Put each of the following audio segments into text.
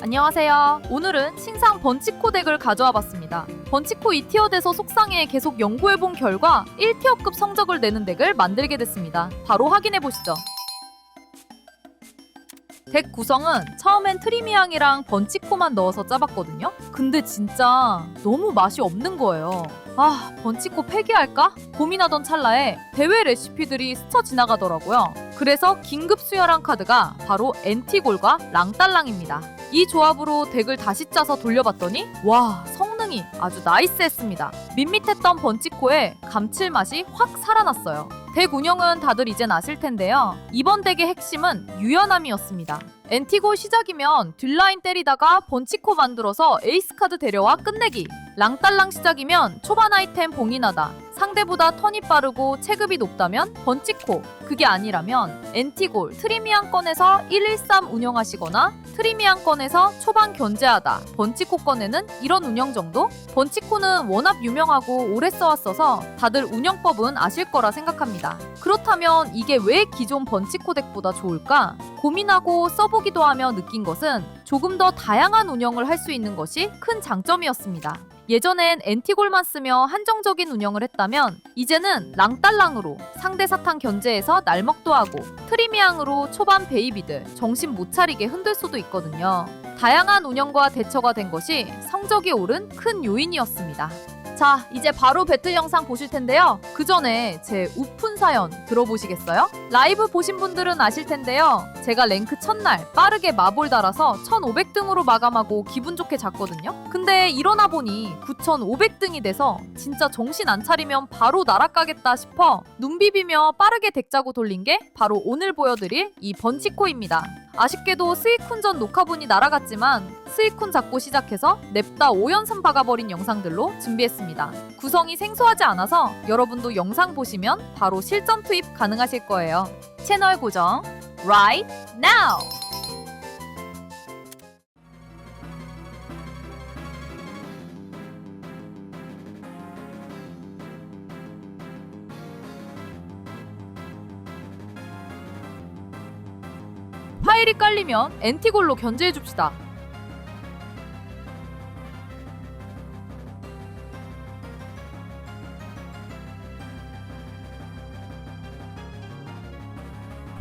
안녕하세요. 오늘은 신상 번치코 덱을 가져와 봤습니다. 번치코 2티어 돼서 속상해 계속 연구해본 결과 1티어급 성적을 내는 덱을 만들게 됐습니다. 바로 확인해 보시죠. 덱 구성은 처음엔 트리미앙이랑 번치코만 넣어서 짜봤거든요. 근데 진짜 너무 맛이 없는 거예요. 아, 번치코 폐기할까? 고민하던 찰나에 대회 레시피들이 스쳐 지나가더라고요. 그래서 긴급 수혈한 카드가 바로 엔티골과 랑딸랑입니다. 이 조합으로 덱을 다시 짜서 돌려봤더니 와 성능이 아주 나이스했습니다. 밋밋했던 번치코에 감칠맛이 확 살아났어요. 덱 운영은 다들 이젠 아실 텐데요. 이번 덱의 핵심은 유연함이었습니다. 엔티골 시작이면 뒷라인 때리다가 번치코 만들어서 에이스 카드 데려와 끝내기. 랑딸랑 시작이면 초반 아이템 봉인하다. 상대보다 턴이 빠르고 체급이 높다면 번치코. 그게 아니라면 엔티골, 트리미안 건에서 113 운영하시거나 트리미안 건에서 초반 견제하다. 번치코 건에는 이런 운영 정도? 번치코는 워낙 유명하고 오래 써왔어서 다들 운영법은 아실 거라 생각합니다. 그렇다면 이게 왜 기존 번치코 덱보다 좋을까? 고민하고 써보기도 하며 느낀 것은 조금 더 다양한 운영을 할 수 있는 것이 큰 장점이었습니다. 예전엔 엔티골만 쓰며 한정적인 운영을 했다면 이제는 랑딸랑으로 상대 사탕 견제해서 날먹도 하고 트리미앙으로 초반 베이비들 정신 못 차리게 흔들 수도 있거든요. 다양한 운영과 대처가 된 것이 성적이 오른 큰 요인이었습니다. 자, 이제 바로 배틀 영상 보실 텐데요. 그 전에 제 우픈 사연 들어보시겠어요? 라이브 보신 분들은 아실 텐데요. 제가 랭크 첫날 빠르게 마볼 달아서 1500등으로 마감하고 기분 좋게 잤거든요. 근데 일어나 보니 9500등이 돼서 진짜 정신 안 차리면 바로 날아가겠다 싶어 눈 비비며 빠르게 덱 짜고 돌린 게 바로 오늘 보여드릴 이 번치코입니다. 아쉽게도 스위쿤전 녹화분이 날아갔지만 스위쿤 잡고 시작해서 냅다 5연승 박아버린 영상들로 준비했습니다. 구성이 생소하지 않아서 여러분도 영상 보시면 바로 실전 투입 가능하실 거예요. 채널 고정 right now! 파일이 깔리면 엔티골로 견제해줍시다.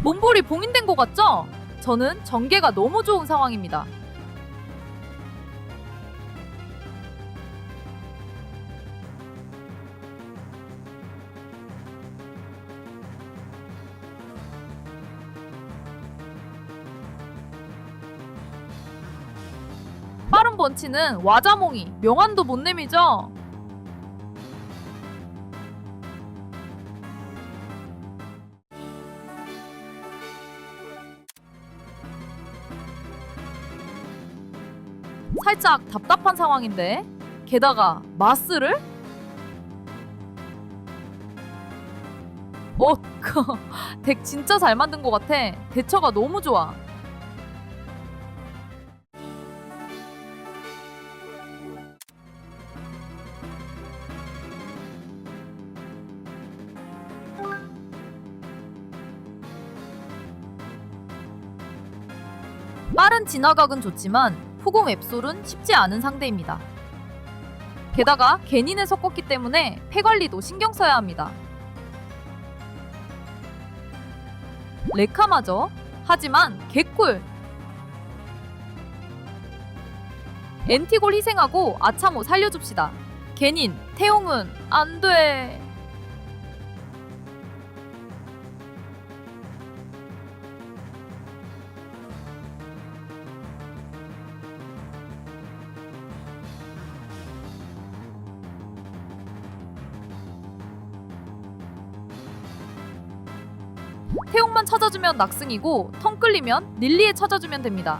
몸볼이 봉인된 것 같죠? 저는 전개가 너무 좋은 상황입니다. 빠른 번치는 와자몽이 명안도 못 내미죠? 살짝 답답한 상황인데 게다가 마스를? 어, 덱 진짜 잘 만든 것 같아. 대처가 너무 좋아. 빠른 진화각은 좋지만 후공 앱솔은 쉽지 않은 상대입니다. 게다가 개닌을 섞었기 때문에 폐 관리도 신경 써야 합니다. 레카마저 하지만 개꿀 엔티골 희생하고 아참호 살려줍시다. 개닌 태용은 안 돼. 태용만 찾아주면 낙승이고 턴 끌리면 릴리에 찾아주면 됩니다.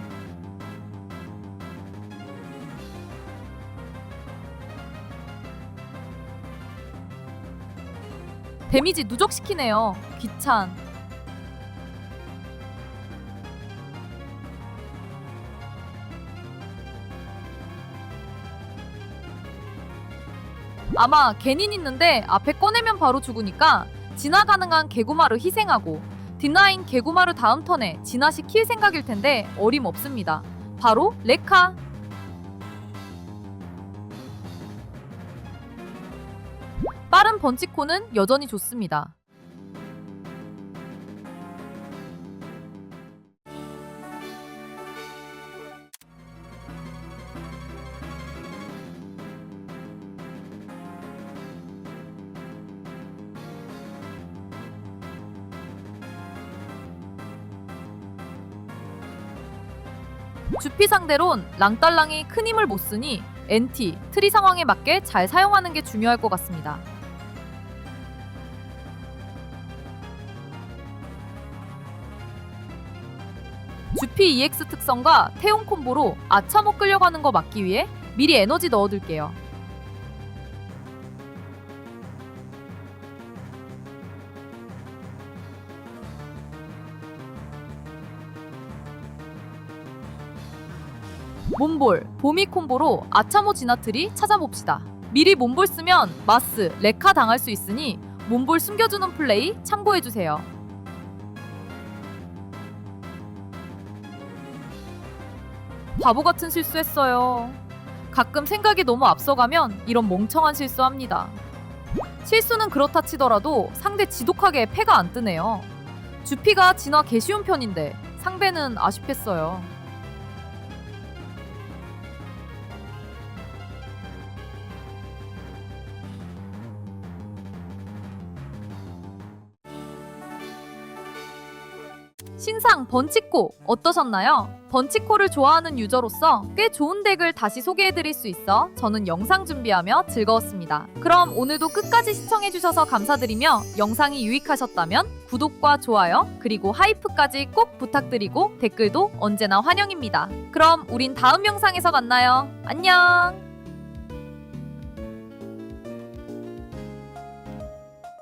데미지 누적시키네요. 귀찬. 아마 개닌 있는데 앞에 꺼내면 바로 죽으니까 진화 가능 한 개구마를 희생하고 뒷라인 개구마를 다음 턴에 진화시킬 생각일 텐데 어림없습니다. 바로 레카. 빠른 번치코는 여전히 좋습니다. 주피 상대론 랑딸랑이 큰 힘을 못 쓰니 NT, 트리 상황에 맞게 잘 사용하는 게 중요할 것 같습니다. 주피 EX 특성과 태용 콤보로 아차모 끌려가는 거 막기 위해 미리 에너지 넣어둘게요. 몬볼, 보미 콤보로 아차모 지나트리 찾아봅시다. 미리 몬볼 쓰면 마스, 레카 당할 수 있으니 몬볼 숨겨주는 플레이 참고해주세요. 바보 같은 실수했어요. 가끔 생각이 너무 앞서가면 이런 멍청한 실수합니다. 실수는 그렇다 치더라도 상대 지독하게 패가 안 뜨네요. 주피가 진화 개 쉬운 편인데 상대는 아쉽겠어요. 신상 번치코 어떠셨나요? 번치코를 좋아하는 유저로서 꽤 좋은 덱을 다시 소개해드릴 수 있어 저는 영상 준비하며 즐거웠습니다. 그럼 오늘도 끝까지 시청해주셔서 감사드리며 영상이 유익하셨다면 구독과 좋아요 그리고 하이프까지 꼭 부탁드리고 댓글도 언제나 환영입니다. 그럼 우린 다음 영상에서 만나요. 안녕!